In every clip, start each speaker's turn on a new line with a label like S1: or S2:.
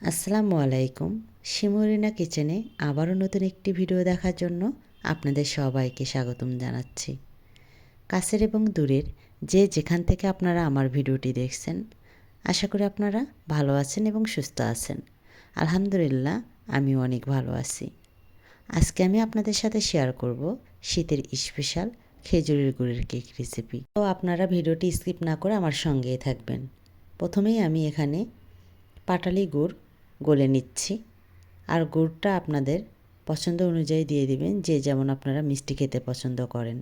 S1: আসসালামু আলাইকুম। শিমরিনা কিচেনে আবারও নতুন একটি ভিডিও দেখার জন্য আপনাদের সবাইকে স্বাগতম জানাচ্ছি। কাছের এবং দূরের যে যেখান থেকে আপনারা আমার ভিডিওটি দেখছেন, আশা করি আপনারা ভালো আছেন এবং সুস্থ আছেন। আলহামদুলিল্লাহ আমি অনেক ভালো আছি। আজকে আমি আপনাদের সাথে শেয়ার করব শীতের স্পেশাল খেজুরের গুড়ের কেক রেসিপি তো আপনারা ভিডিওটি স্কিপ না করে আমার সঙ্গেই থাকবেন। প্রথমেই আমি এখানে পাটালি গুড় গলে নিচ্ছি। আর গুড়টা আপনাদের পছন্দ অনুযায়ী দিয়ে দিবেন, যে যেমন আপনারা মিষ্টি খেতে পছন্দ করেন।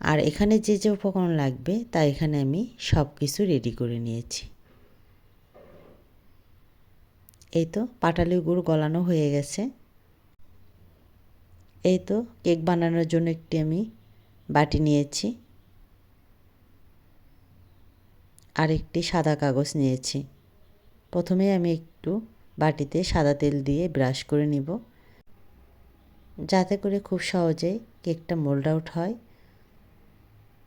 S1: আর এখানে যে যে উপকরণ লাগবে, তা এখানে আমি সব কিছু রেডি করে নিয়েছি। এই তো পাটালি গুড় গলানো হয়ে গেছে। এই তো কেক বানানোর জন্য একটি আমি বাটি নিয়েছি। আর একটি সাদা কাগজ নিয়েছি। প্রথমে আমি একটু বাটিতে সাদা তেল দিয়ে ব্রাশ করে নিব। যাতে করে খুব সহজে কেকটা মোল্ড আউট হয়।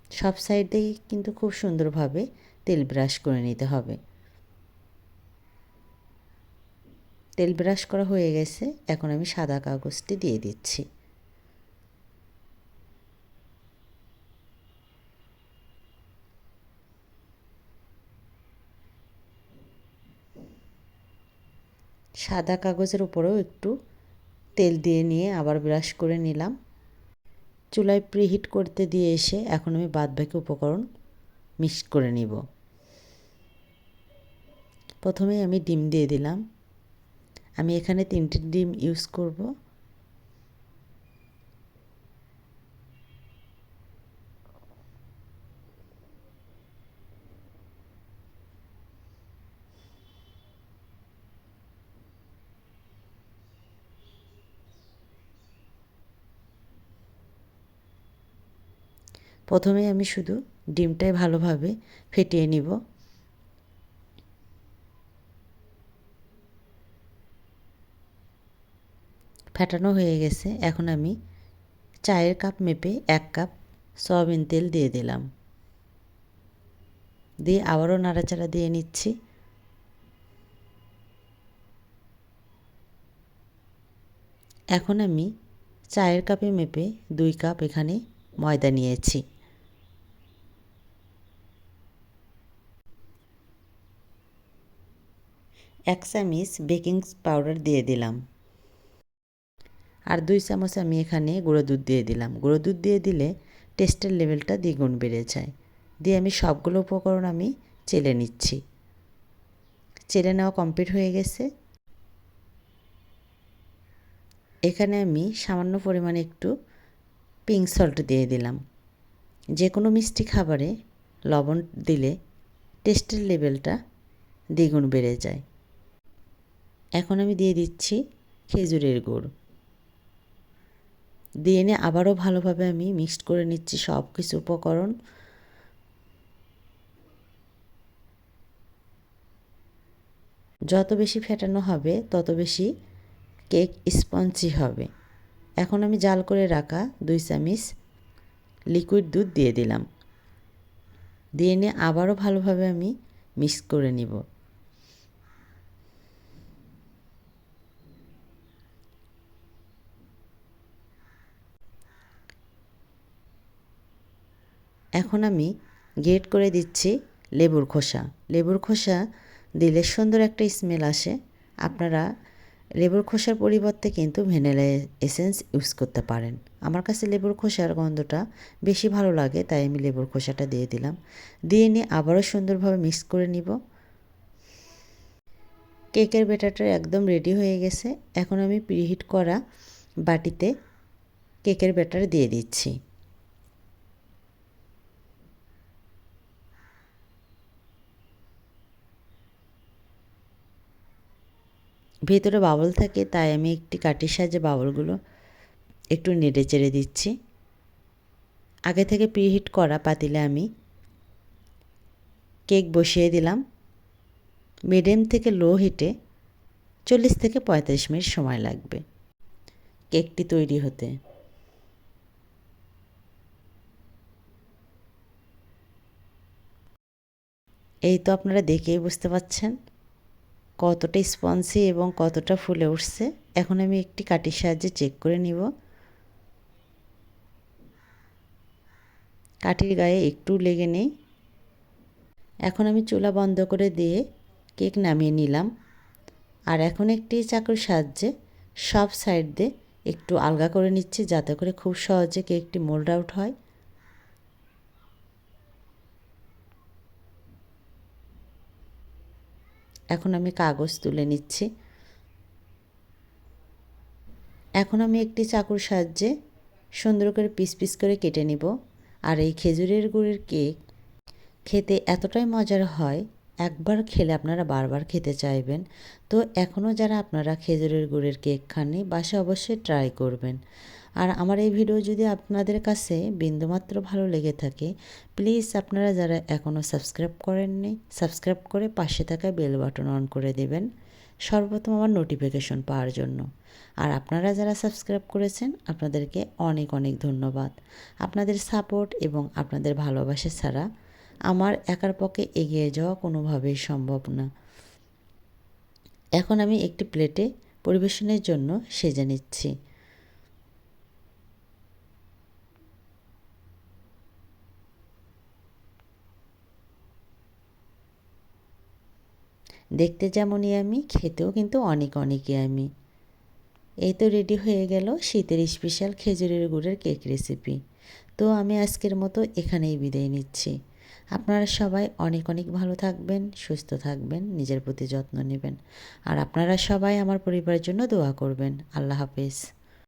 S1: সব সাইডে কিন্তু খুব সুন্দরভাবে তেল ব্রাশ করে নিতে হবে। তেল ব্রাশ করা হয়ে গেছে। এখন আমি সাদা কাগজটি দিয়ে দিচ্ছি। সাদা কাগজের উপরেও একটু তেল দিয়ে নিয়ে আবার ব্রাশ করে নিলাম। চুলায় প্রিহিট করতে দিয়ে এসে এখন আমি বাদবাকি উপকরণ মিক্স করে নিব। প্রথমে আমি ডিম দিয়ে দিলাম। আমি এখানে তিনটে ডিম ইউজ করব। প্রথমে আমি শুধু ডিমটাই ভালোভাবে ফেটিয়ে নিব। ফেটানো হয়ে গেছে। এখন আমি চায়ের কাপ মেপে এক কাপ সয়াবিন তেল দিয়ে দিলাম। দিয়ে আবারও নাড়াচাড়া দিয়ে নিচ্ছি। এখন আমি চায়ের কাপে মেপে দুই কাপ এখানে ময়দা নিয়েছি। এক চামচ বেকিং পাউডার দিয়ে দিলাম। আর দুই চামচ আমি এখানে গুঁড়ো দুধ দিয়ে দিলাম। গুঁড়ো দুধ দিয়ে দিলে টেস্টের লেভেলটা দ্বিগুণ বেড়ে যায়। দিয়ে আমি সবগুলো উপকরণ আমি চেলে নিচ্ছি। চেলে নেওয়া কমপ্লিট হয়ে গেছে। এখানে আমি সামান্য পরিমাণে একটু পিঙ্ক সল্ট দিয়ে দিলাম। যে কোনো মিষ্টি খাবারে লবণ দিলে টেস্টের লেভেলটা দ্বিগুণ বেড়ে যায়। এখন আমি দিয়ে দিচ্ছি খেজুরের গুড়। দিয়ে এনে আবারও ভালোভাবে আমি মিক্সড করে নিচ্ছি সব কিছু উপকরণ। যত বেশি ফেটানো হবে, তত বেশি কেক স্পঞ্জি হবে। এখন আমি জাল করে রাখা দুই চামিচ লিকুইড দুধ দিয়ে দিলাম। দিয়ে নিয়ে আবারও ভালোভাবে আমি মিক্স করে নিব। এখন আমি গ্রেট করে দিচ্ছি লেবুর খোসা। লেবুর খোসা দিলে সুন্দর একটা স্মেল আসে। আপনারা লেবুর খোসার পরিবর্তে কিন্তু ভ্যানিলা এসেন্স ইউজ করতে পারেন। আমার কাছে লেবুর খোসার গন্ধটা বেশি ভালো লাগে, তাই আমি লেবুর খোসাটা দিয়ে দিলাম। দিয়ে নিয়ে আবারও সুন্দরভাবে মিক্স করে নিব। কেকের ব্যাটারটা একদম রেডি হয়ে গেছে। এখন আমি প্রিহিট করা বাটিতে কেকের ব্যাটার দিয়ে দিচ্ছি। ভেতরে বাবল থাকে, তাই আমি একটি কাঠির সাহায্যে বাবলগুলো একটু নেড়ে চেড়ে দিচ্ছি। আগে থেকে প্রিহিট করা পাতিলে আমি কেক বসিয়ে দিলাম। মিডিয়াম থেকে লো হিটে চল্লিশ থেকে পঁয়তাল্লিশ মিনিট সময় লাগবে কেকটি তৈরি হতে। এই তো আপনারা দেখেই বুঝতে পাচ্ছেন। কতটা স্পঞ্জি এবং কতটা ফুলে উঠছে, এখন আমি একটি কাটির সাহায্যে চেক করে নিব। কাঠির গায়ে একটু লেগে নেই। এখন আমি চুলা বন্ধ করে দিয়ে কেক নামিয়ে নিলাম। আর এখন একটি চাকুর সাহায্যে সব সাইড দিয়ে একটু আলগা করে নিচ্ছি, যাতে করে খুব সহজে কেকটি মোল্ড আউট হয়। এখন আমি কাগজ তুলে নিচ্ছি। এখন আমি একটি চাকুর সাহায্যে সুন্দর করে পিস পিস করে কেটে নিব। আর এই খেজুরের গুড়ের কেক খেতে এতটাই মজার হয়, একবার খেলে আপনারা বারবার খেতে চাইবেন। তো এখনও যারা আপনারা খেজুরের গুড়ের কেক খাননি বাসা অবশ্যই ট্রাই করবেন। আর আমার এই ভিডিও যদি আপনাদের কাছে বিন্দুমাত্র ভালো লেগে থাকে প্লিজ আপনারা যারা এখনও সাবস্ক্রাইব করেননি সাবস্ক্রাইব করে পাশে থাকা বেল বাটন অন করে দেবেন সর্বপ্রথম আমার নোটিফিকেশন পাওয়ার জন্য। আর আপনারা যারা সাবস্ক্রাইব করেছেন, আপনাদেরকে অনেক অনেক ধন্যবাদ। আপনাদের সাপোর্ট এবং আপনাদের ভালোবাসা ছাড়া আমার একার পক্ষে এগিয়ে যাওয়া কোনোভাবেই সম্ভব না। এখন আমি একটি প্লেটে পরিবেশনের জন্য সেজে নিচ্ছি। দেখতে যেমনই আমি, খেতেও কিন্তু অনেক অনেকই আমি। এই তো রেডি হয়ে গেল শীতের স্পেশাল খেজুরের গুড়ের কেক রেসিপি তো আমি আজকের মতো এখানেই বিদায় নিচ্ছি। আপনারা সবাই অনেক অনেক ভালো থাকবেন, সুস্থ থাকবেন, নিজের প্রতি যত্ন নেবেন। আর আপনারা সবাই আমার পরিবারের জন্য দোয়া করবেন। আল্লাহ হাফেজ।